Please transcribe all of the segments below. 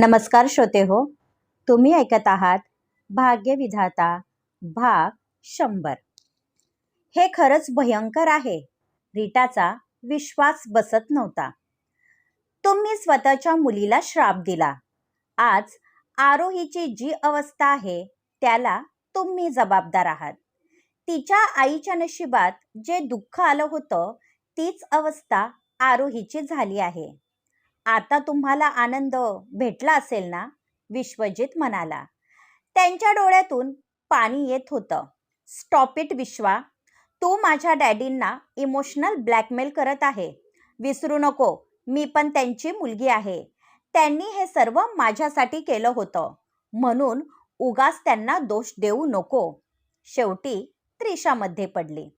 नमस्कार श्रोते हो तुम्ही ऐकत आहात भाग्यविधाता भाग शंभर. हे खरंच भयंकर आहे रीटाचा विश्वास बसत नव्हता. तुम्ही स्वतःच्या मुलीला श्राप दिला. आज आरोहीची जी अवस्था आहे त्याला तुम्ही जबाबदार आहात. तिच्या आईच्या नशिबात जे दुःख आलं होतं तीच अवस्था आरोहीची झाली आहे. आता तुम्हाला आनंद भेटला असेल ना? विश्वजित म्हणाला. त्यांच्या डोळ्यातून पाणी येत होतं. स्टॉप इट विश्वा. तू माझ्या डॅडींना इमोशनल ब्लॅकमेल करत आहे. विसरू नको. मी पण त्यांची मुलगी आहे. त्यांनी हे सर्व माझ्यासाठी केलं होतं. म्हणून उगाच त्यांना दोष देऊ नको. शेवटी त्रिशामध्ये पडली.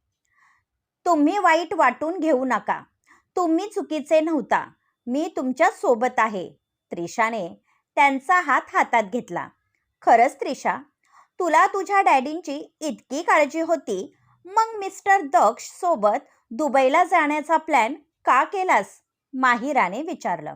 तुम्ही वाईट वाटून घेऊ नका. तुम्ही चुकीचे नव्हता. मी तुमच्यासोबत आहे. त्रिशाने त्यांचा हात हातात घेतला. खरंच त्रिशा तुला तुझ्या डॅडींची इतकी काळजी होती. मग मिस्टर दक्ष सोबत दुबईला जाण्याचा प्लॅन का केलास? माहिराने विचारलं.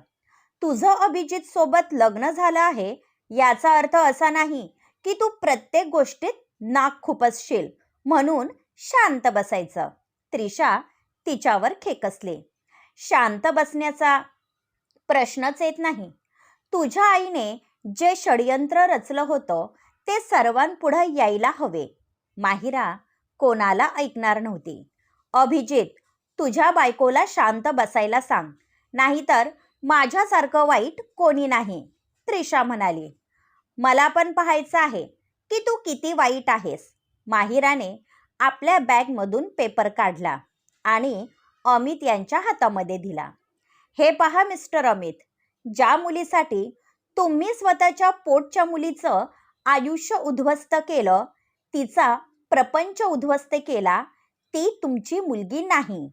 तुझं अभिजित सोबत लग्न झालं आहे याचा अर्थ असा नाही की तू प्रत्येक गोष्टीत नाक खुपसशील म्हणून शांत बसायचं. त्रिशा तिच्यावर खेकसले. शांत बसण्याचा प्रश्नच येत नाही. तुझ्या आईने जे षडयंत्र रचलं होतं ते सर्वांपुढं यायला हवे. माहिरा कोणाला ऐकणार नव्हती. अभिजित तुझ्या बायकोला शांत बसायला सांग. नाहीतर माझ्यासारखं वाईट कोणी नाही. त्रिशा म्हणाली. मला पण पाहायचं आहे की तू किती वाईट आहेस. माहिराने आपल्या बॅगमधून पेपर काढला आणि अमित यांच्या हातामध्ये दिला. हे पहा मिस्टर अमित ज्या मुलीसाठी तुम्ही स्वतःच्या पोटच्या मुलीचं आयुष्य उद्ध्वस्त केलं तिचा प्रपंच उद्ध्वस्त केला ती तुमची मुलगी नाही.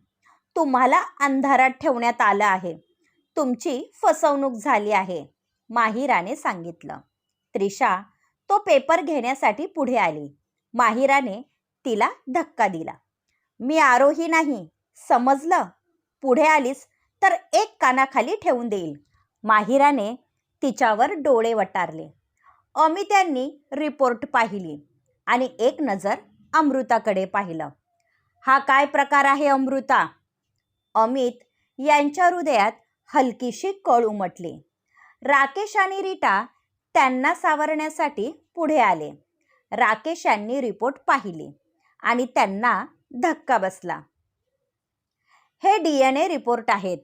तुम्हाला अंधारात ठेवण्यात आलं आहे. तुमची फसवणूक झाली आहे माहिराने सांगितलं. त्रिशा तो पेपर घेण्यासाठी पुढे आली. माहिराने तिला धक्का दिला. मी आरोही नाही समजलं? पुढे आलीस तर एक कानाखाली ठेवून देईल. माहिराने तिच्यावर डोळे वटारले. अमित यांनी रिपोर्ट पाहिली आणि एक नजर अमृताकडे पाहिलं. हा काय प्रकार आहे अमृता? अमित यांच्या हृदयात हलकीशी कळ उमटली. राकेश आणि रीटा त्यांना सावरण्यासाठी पुढे आले. राकेश यांनी रिपोर्ट पाहिली आणि त्यांना धक्का बसला. हे डी एन ए रिपोर्ट आहेत.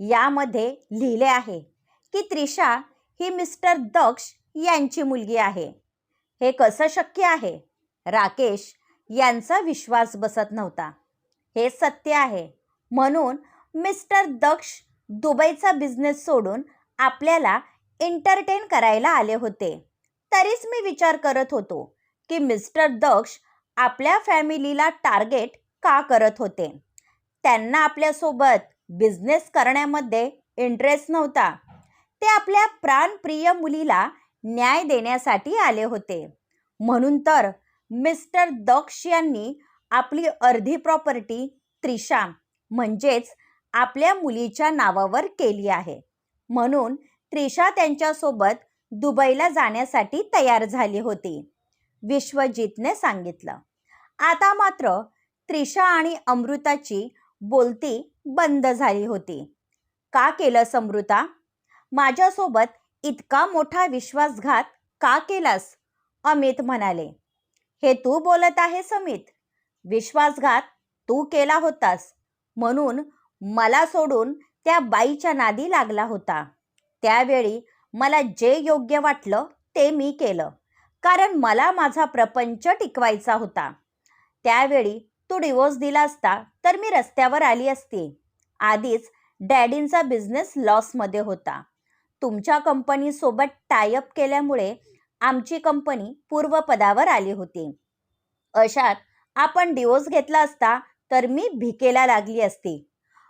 यामध्ये लिहिले आहे की त्रिशा ही मिस्टर दक्ष यांची मुलगी आहे. हे कसं शक्य आहे? राकेश यांचा विश्वास बसत नव्हता. हे सत्य आहे. म्हणून मिस्टर दक्ष दुबईचा बिझनेस सोडून आपल्याला एंटरटेन करायला आले होते. तरीच मी विचार करत होतो की मिस्टर दक्ष आपल्या फॅमिलीला टार्गेट का करत होते? त्यांना आपल्यासोबत बिझनेस करण्यामध्ये इंटरेस्ट नव्हता. ते आपल्या प्राणप्रिय मुलीला न्याय देण्यासाठी आले होते. म्हणून तर मिस्टर दक्ष यांनी आपली अर्धी प्रॉपर्टी त्रिशा म्हणजेच आपल्या मुलीच्या नावावर केली आहे. म्हणून त्रिशा त्यांच्यासोबत दुबईला जाण्यासाठी तयार झाली होती. विश्वजितने सांगितलं. आता मात्र त्रिशा आणि अमृताची बोलती बंद झाली होती. का केलं समृता? माझ्यासोबत इतका मोठा विश्वासघात का केलास? अमित म्हणाले. हे तू बोलत आहेस अमित विश्वासघात तू केला होतास. म्हणून मला सोडून त्या बाईच्या नादी लागला होता. त्यावेळी मला जे योग्य वाटलं ते मी केलं. कारण मला माझा प्रपंच टिकवायचा होता. त्यावेळी तू डिवोर्स दिला असता तर मी रस्त्यावर आली असती. आधीच डॅडींचा बिझनेस लॉसमध्ये होता. तुमच्या कंपनीसोबत टायअप केल्यामुळे आमची कंपनी पूर्वपदावर आली होती. अशात आपण डिवोर्स घेतला असता तर मी भिकेला लागली असती.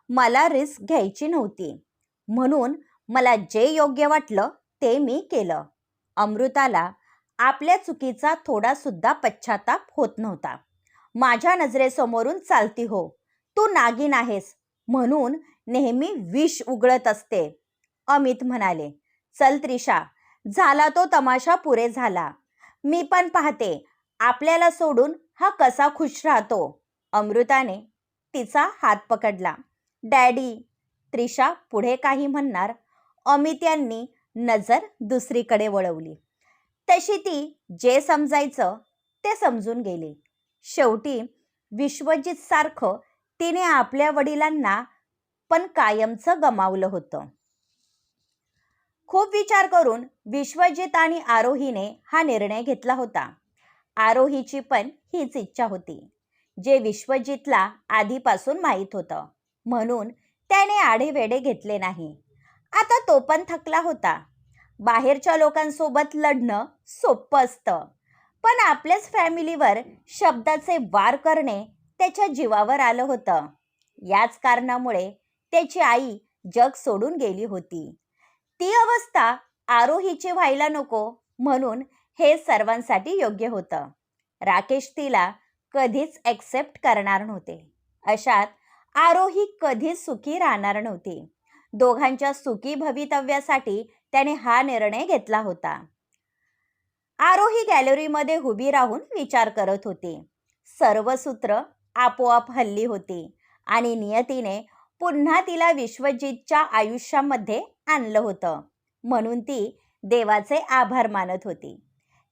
मला रिस्क घ्यायची नव्हती. म्हणून मला जे योग्य वाटलं ते मी केलं. अमृताला आपल्या चुकीचा थोडासुद्धा पश्चाताप होत नव्हता. माझ्या नजरेसमोरून चालती हो. तू नागिन आहेस. म्हणून नेहमी विष उगळत असते. अमित म्हणाले चल त्रिशा झाला तो तमाशा पुरे झाला. मी पण पाहते. आपल्याला सोडून हा कसा खुश राहतो. अमृताने तिचा हात पकडला. डॅडी त्रिशा पुढे काही म्हणणार अमित यांनी नजर दुसरीकडे वळवली. तशी ती जे समजायचं ते समजून गेली. शेवटी विश्वजित सारखं तिने आपल्या वडिलांना पण कायमचं गमावलं होतं. खूप विचार करून विश्वजित आणि आरोहीने हा निर्णय घेतला होता. आरोहीची पण हीच इच्छा होती जे विश्वजितला आधीपासून माहीत होतं. म्हणून त्याने आढेवेढे घेतले नाही. आता तो पण थकला होता. बाहेरच्या लोकांसोबत लढणं सोपं असतं. पण आपल्याच फॅमिलीवर शब्दाचे वार करणे त्याच्या जीवावर आलं होतं. याच कारणामुळे त्याची आई जग सोडून गेली होती. ती अवस्था आरोहीची व्हायला नको म्हणून हे सर्वांसाठी योग्य होतं. राकेश तिला कधीच एक्सेप्ट करणार नव्हते. अशात आरोही कधीच सुखी राहणार नव्हती. दोघांच्या सुखी भवितव्यासाठी त्याने हा निर्णय घेतला होता. आरोही गॅलरीमध्ये उभी राहून विचार करत होती. सर्व सूत्र आपोआप हल्ली होती आणि नियतीने पुन्हा तिला विश्वजितच्या आयुष्यामध्ये आणलं होतं. म्हणून ती देवाचे आभार मानत होती.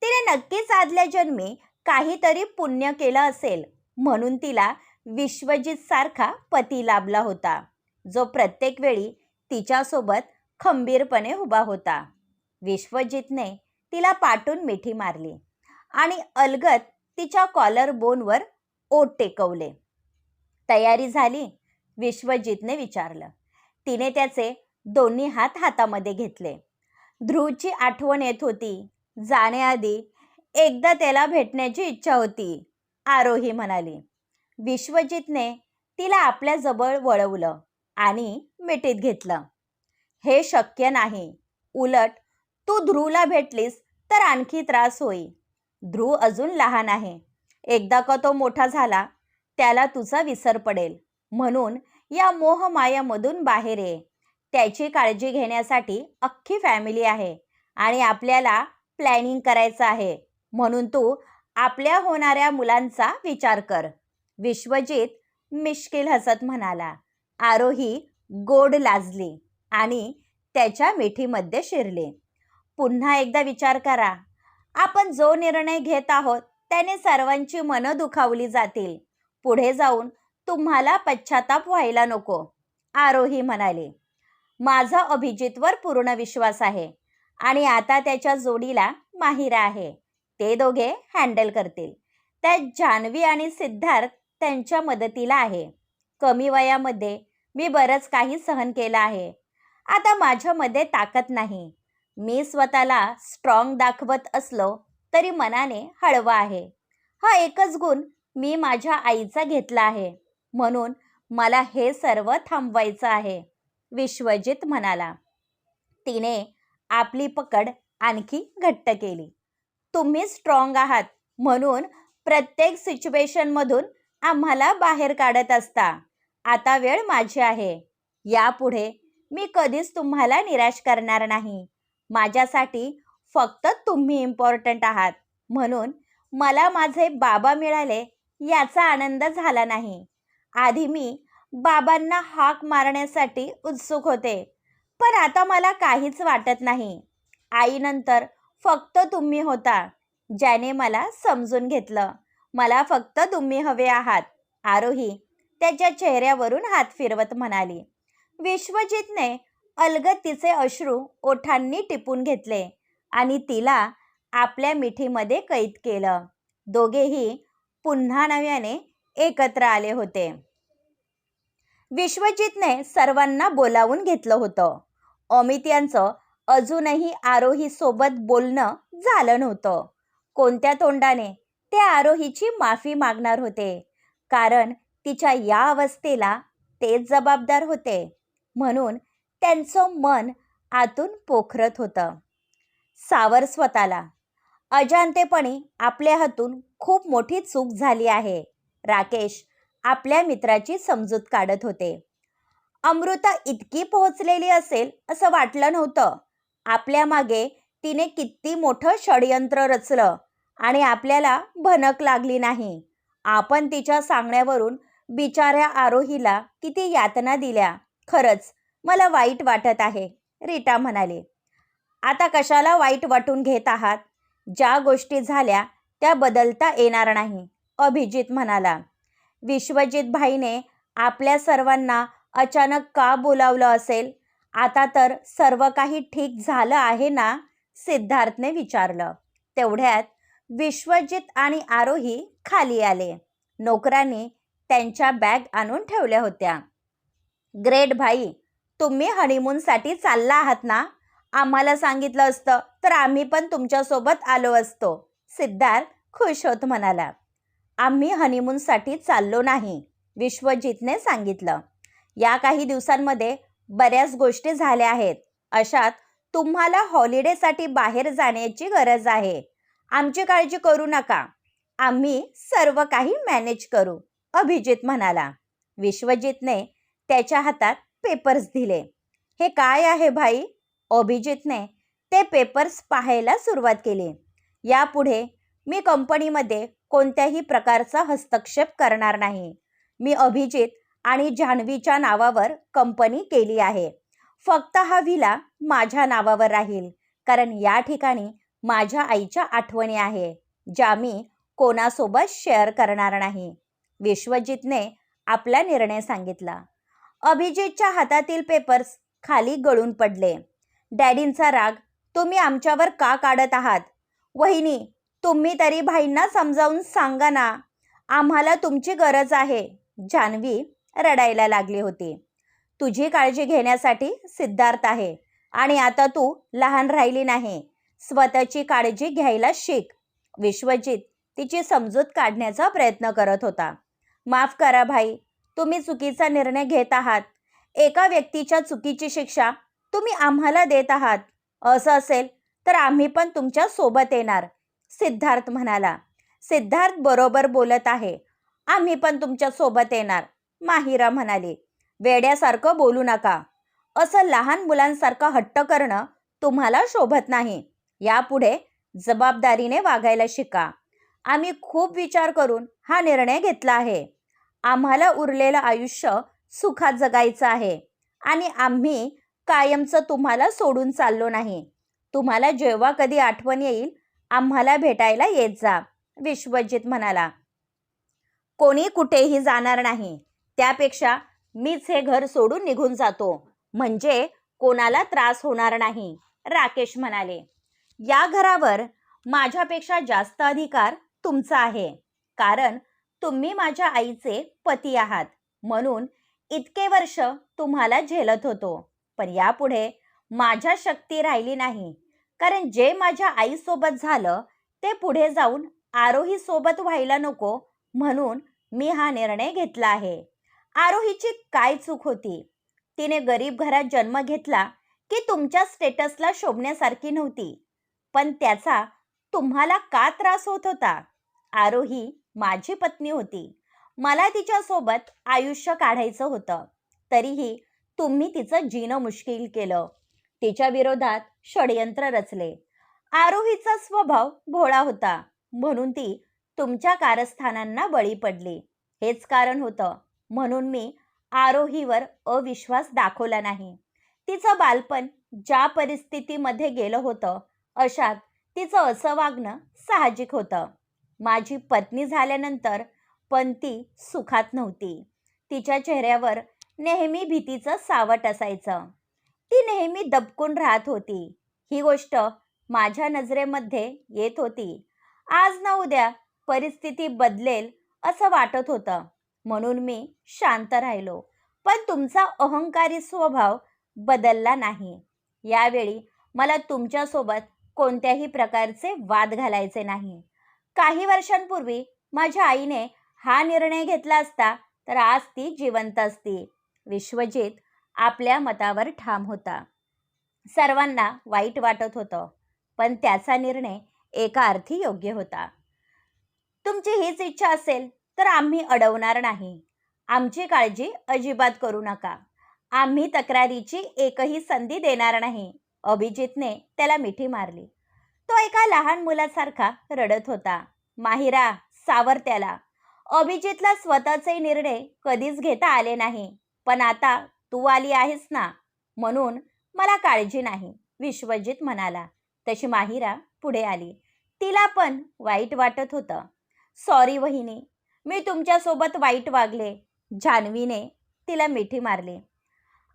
तिने नक्कीच आदल्या जन्मी काहीतरी पुण्य केलं असेल म्हणून तिला विश्वजित सारखा पती लाभला होता जो प्रत्येक वेळी तिच्यासोबत खंबीरपणे उभा होता. विश्वजितने तिला पाटून मिठी मारली आणि अलगत तिच्या कॉलर बोनवर ओट टेकवले. तयारी झाली विश्वजितने विचारलं. तिने त्याचे दोन्ही हात हातामध्ये घेतले. ध्रुवची आठवण येत होती. जाण्याआधी एकदा त्याला भेटण्याची इच्छा होती आरोही म्हणाली. विश्वजितने तिला आपल्या जवळ वळवलं आणि मिठीत घेतलं. हे शक्य नाही. उलट तू ध्रुवला भेटलीस तर आणखी त्रास होई. ध्रुव अजून लहान आहे. एकदा का तो मोठा झाला त्याला तुझा विसर पडेल. म्हणून या मोहमायामधून बाहेर ये. त्याची काळजी घेण्यासाठी अख्खी फॅमिली आहे आणि आपल्याला प्लॅनिंग करायचं आहे. म्हणून तू आपल्या होणाऱ्या मुलांचा विचार कर. विश्वजित मिश्किल हसत म्हणाला. आरोही गोड लाजली आणि त्याच्या मिठीमध्ये शिरले. पुन्हा एकदा विचार करा. आपण जो निर्णय घेत आहोत त्याने सर्वांची मनं दुखावली जातील. पुढे जाऊन तुम्हाला पश्चाताप व्हायला नको आरोही म्हणाले. माझा अभिजितवर पूर्ण विश्वास आहे आणि आता त्याच्या जोडीला माहिरा आहे. ते दोघे हँडल करतील. त्यात जान्हवी आणि सिद्धार्थ त्यांच्या मदतीला आहे. कमी वयामध्ये मी बरंच काही सहन केलं आहे. आता माझ्यामध्ये ताकद नाही. मी स्वतःला स्ट्रॉंग दाखवत असलो तरी मनाने हळवा आहे. हा एकच गुण मी माझ्या आईचा घेतला आहे. म्हणून मला हे सर्व थांबवायचं आहे. विश्वजित म्हणाला. तिने आपली पकड आणखी घट्ट केली. तुम्ही स्ट्रॉंग आहात म्हणून प्रत्येक सिच्युएशनमधून आम्हाला बाहेर काढत असता. आता वेळ माझी आहे. यापुढे मी कधीच तुम्हाला निराश करणार नाही. माझ्यासाठी फक्त तुम्ही इम्पॉर्टंट आहात. म्हणून मला माझे बाबा मिळाले याचा आनंद झाला नाही. आधी मी बाबांना हाक मारण्यासाठी उत्सुक होते पण आता मला काहीच वाटत नाही. आईनंतर फक्त तुम्ही होता ज्याने मला समजून घेतलं. मला फक्त तुम्ही हवे आहात आरोही त्याच्या चेहऱ्यावरून हात फिरवत म्हणाली. विश्वजितने अलगत तिचे अश्रू ओठांनी टिपून घेतले आणि तिला आपल्या मिठीमध्ये कैद केलं. दोघेही पुन्हा नव्याने एकत्र आले होते. विश्वजितने सर्वांना बोलावून घेतलं होतं. अमित यांचं अजूनही आरोही सोबत बोलणं झालं नव्हतं. कोणत्या तोंडाने ते आरोहीची माफी मागणार होते? कारण तिच्या या अवस्थेला तेच जबाबदार होते. म्हणून त्यांचं मन आतून पोखरत होतं. सावर स्वतःला. अजाणतेपणी आपल्या हातून खूप मोठी चूक झाली आहे. राकेश आपल्या मित्राची समजूत काढत होते. अमृता इतकी पोहोचलेली असेल असं वाटलं नव्हतं. आपल्या मागे तिने किती मोठं षडयंत्र रचलं आणि आपल्याला भनक लागली नाही. आपण तिच्या सांगण्यावरून बिचाऱ्या आरोहीला किती यातना दिल्या. खरंच मला वाईट वाटत आहे रीटा म्हणाली. आता कशाला वाईट वाटून घेत आहात? ज्या गोष्टी झाल्या त्या बदलता येणार नाही अभिजित म्हणाला. विश्वजित भाईने आपल्या सर्वांना अचानक का बोलावलं असेल? आता तर सर्व काही ठीक झालं आहे ना? सिद्धार्थने विचारलं. तेवढ्यात विश्वजित आणि आरोही खाली आले. नोकरांनी त्यांच्या बॅग आणून ठेवल्या होत्या. ग्रेट भाई तुम्ही हनीमूनसाठी चालला आहात ना? आम्हाला सांगितलं असतं तर आम्ही पण तुमच्यासोबत आलो असतो. सिद्धार्थ खुश होत म्हणाला. आम्ही हनीमूनसाठी चाललो नाही विश्वजितने सांगितलं. या काही दिवसांमध्ये बऱ्याच गोष्टी झाल्या आहेत. अशात तुम्हाला हॉलिडेसाठी बाहेर जाण्याची गरज आहे. आमची काळजी करू नका. आम्ही सर्व काही मॅनेज करू अभिजित म्हणाला. विश्वजितने त्याच्या हातात पेपर्स दिले. हे काय आहे भाई? अभिजितने ते पेपर्स पाहायला सुरुवात केली. यापुढे मी कंपनीमध्ये कोणत्याही प्रकारचा हस्तक्षेप करणार नाही. मी अभिजित आणि जान्हवीच्या नावावर कंपनी केली आहे. फक्त हा विला माझ्या नावावर राहील कारण या ठिकाणी माझ्या आईच्या आठवणी आहे ज्या मी कोणासोबत शेअर करणार नाही. विश्वजितने आपला निर्णय सांगितला. अभिजितच्या हातातील पेपर्स खाली गळून पडले. डॅडींचा राग तुम्ही आमच्यावर का काढत आहात? वहिनी तुम्ही तरी भाईंना समजावून सांगा ना. आम्हाला तुमची गरज आहे. जान्हवी रडायला लागली होती. तुझी काळजी घेण्यासाठी सिद्धार्थ आहे आणि आता तू लहान राहिली नाही. स्वतःची काळजी घ्यायला शिक. विश्वजित तिची समजूत काढण्याचा प्रयत्न करत होता. माफ करा भाई तुम्ही चुकीचा निर्णय घेत आहात. एका व्यक्तीच्या चुकीची शिक्षा तुम्ही आम्हाला देत आहात. असं असेल तर आम्ही पण तुमच्यासोबत येणार. सिद्धार्थ म्हणाला. सिद्धार्थ बरोबर बोलत आहे. आम्ही पण तुमच्यासोबत येणार. माहिरा म्हणाली. वेड्यासारखं बोलू नका. असं लहान मुलांसारखं हट्ट करणं तुम्हाला शोभत नाही. यापुढे जबाबदारीने वागायला शिका. आम्ही खूप विचार करून हा निर्णय घेतला आहे. आम्हाला उरलेलं आयुष्य सुखात जगायचं आहे. आणि आम्ही कायमचं तुम्हाला सोडून चाललो नाही. तुम्हाला जेव्हा कधी आठवण येईल आम्हाला भेटायला येत जा विश्वजित म्हणाला. कोणी कुठेही जाणार नाही. त्यापेक्षा मीच हे घर सोडून निघून जातो. म्हणजे कोणाला त्रास होणार नाही राकेश म्हणाले. या घरावर माझ्यापेक्षा जास्त अधिकार तुमचा आहे. कारण तुम्ही माझ्या आईचे पती आहात. म्हणून इतके वर्ष तुम्हाला झेलत होतो. पण यापुढे माझ्या शक्ती राहिली नाही. कारण जे माझ्या आईसोबत झालं ते पुढे जाऊन आरोही सोबत व्हायला नको म्हणून मी हा निर्णय घेतला आहे. आरोहीची काय चूक होती? तिने गरीब घरात जन्म घेतला की तुमच्या स्टेटसला शोभण्यासारखी नव्हती. पण त्याचा तुम्हाला का त्रास होत होता? आरोही माझी पत्नी होती. मला तिच्यासोबत आयुष्य काढायचं होतं. तरीही तुम्ही तिचं जीणं मुश्किल केलं. तिच्या विरोधात षडयंत्र रचले. आरोहीचा स्वभाव भोळा होता. म्हणून ती तुमच्या कारस्थानांना बळी पडली. हेच कारण होतं. म्हणून मी आरोहीवर अविश्वास दाखवला नाही. तिचं बालपण ज्या परिस्थितीमध्ये गेलं होतं अशात तिचं असं वागणं साहजिक होतं. माझी पत्नी झाल्यानंतर पण ती सुखात नव्हती. तिच्या चेहऱ्यावर नेहमी भीतीचं सावट असायचं. ती नेहमी दबकून राहत होती. ही गोष्ट माझ्या नजरेमध्ये येत होती. आज ना उद्या परिस्थिती बदलेल असं वाटत होतं. म्हणून मी शांत राहिलो. पण तुमचा अहंकारी स्वभाव बदलला नाही. यावेळी मला तुमच्यासोबत कोणत्याही प्रकारचे वाद घालायचे नाही. काही वर्षांपूर्वी माझ्या आईने हा निर्णय घेतला असता तर आज ती जिवंत असती. विश्वजित आपल्या मतावर ठाम होता. सर्वांना वाईट वाटत होतं पण त्याचा निर्णय एका अर्थी योग्य होता. तुमची हीच इच्छा असेल तर आम्ही अडवणार नाही. आमची काळजी अजिबात करू नका. आम्ही तक्रारीची एकही संधी देणार नाही. अभिजितने त्याला मिठी मारली. तो एका लहान मुलासारखा रडत होता. माहिरा सावर त्याला. अभिजितला स्वतःचे निर्णय कधीच घेता आले नाही. पण आता तू आली आहेस ना? म्हणून मला काळजी नाही विश्वजित म्हणाला. तशी माहिरा पुढे आली. तिला पण वाईट वाटत होतं. सॉरी वहिनी मी तुमच्यासोबत वाईट वागले. जान्हवीने तिला मिठी मारली.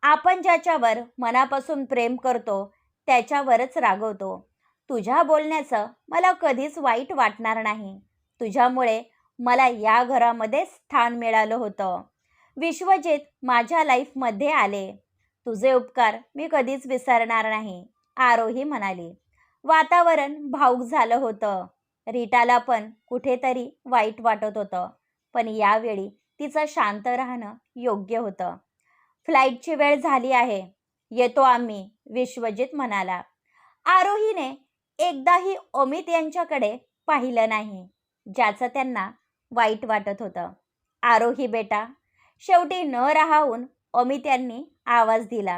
आपण ज्याच्यावर मनापासून प्रेम करतो त्याच्यावरच रागवतो. तुझ्या बोलण्याचं मला कधीच वाईट वाटणार नाही. तुझ्यामुळे मला या घरामध्ये स्थान मिळालं होतं. विश्वजित माझ्या लाईफमध्ये आले. तुझे उपकार मी कधीच विसरणार नाही आरोही म्हणाली. वातावरण भाऊक झालं होतं. रीटाला पण कुठेतरी वाईट वाटत होतं. पण यावेळी तिचं शांत राहणं योग्य होतं. फ्लाईटची वेळ झाली आहे. येतो आम्ही विश्वजित म्हणाला. आरोहीने एकदाही अमित यांच्याकडे पाहिलं नाही ज्याचं त्यांना वाईट वाटत होतं. आरोही बेटा शेवटी न राहून अमित यांनी आवाज दिला.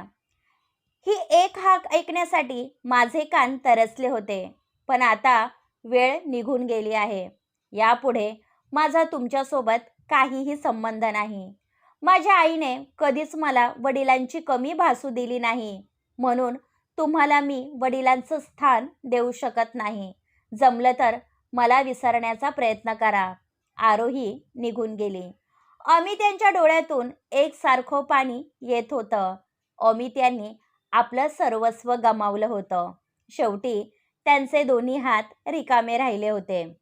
ही एक हाक ऐकण्यासाठी माझे कान तरसले होते पण आता वेळ निघून गेली आहे. यापुढे माझा तुमच्यासोबत काहीही संबंध नाही. माझ्या आईने कधीच मला वडिलांची कमी भासू दिली नाही म्हणून तुम्हाला मी वडिलांचं स्थान देऊ शकत नाही. जमलं तर मला विसरण्याचा प्रयत्न करा. आरोही निघून गेली. अमित यांच्या डोळ्यातून एकसारखं पाणी येत होतं. अमित यांनी आपलं सर्वस्व गमावलं होतं. शेवटी त्यांचे दोन्ही हात रिकामे राहिले होते.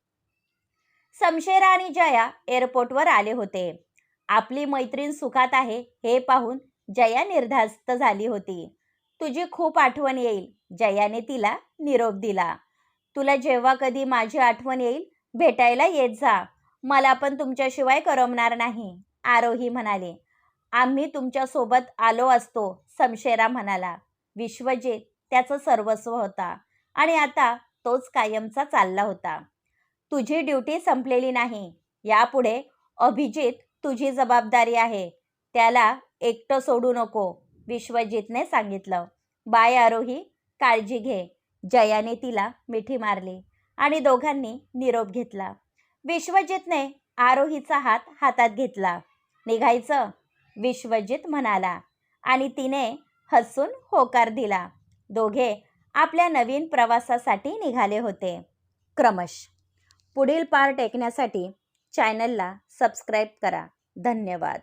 समशेरा आणि जया एअरपोर्टवर आले होते. आपली मैत्रीण सुखात आहे हे पाहून जया निर्धास्त झाली होती. तुझी खूप आठवण येईल. जयाने तिला निरोप दिला. तुला जेव्हा कधी माझी आठवण येईल भेटायला येत जा. मला पण तुमच्याशिवाय करमणार नाही. आरोही म्हणाले. आम्ही तुमच्यासोबत आलो असतो समशेरा म्हणाला. विश्वजीत त्याचं सर्वस्व होता आणि आता तोच कायमचा चालला होता. तुझी ड्युटी संपलेली नाही. यापुढे अभिजित तुझी जबाबदारी आहे. त्याला एकटं सोडू नको. विश्वजितने सांगितलं. बाय आरोही काळजी घे. जयाने तिला मिठी मारली आणि दोघांनी निरोप घेतला. विश्वजितने आरोहीचा हात हातात घेतला. निघायचं विश्वजित म्हणाला आणि तिने हसून होकार दिला. दोघे आपल्या नवीन प्रवासासाठी निघाले होते. क्रमश. पुढील पार्ट ऐकण्यासाठी चॅनलला सबस्क्राईब करा. धन्यवाद.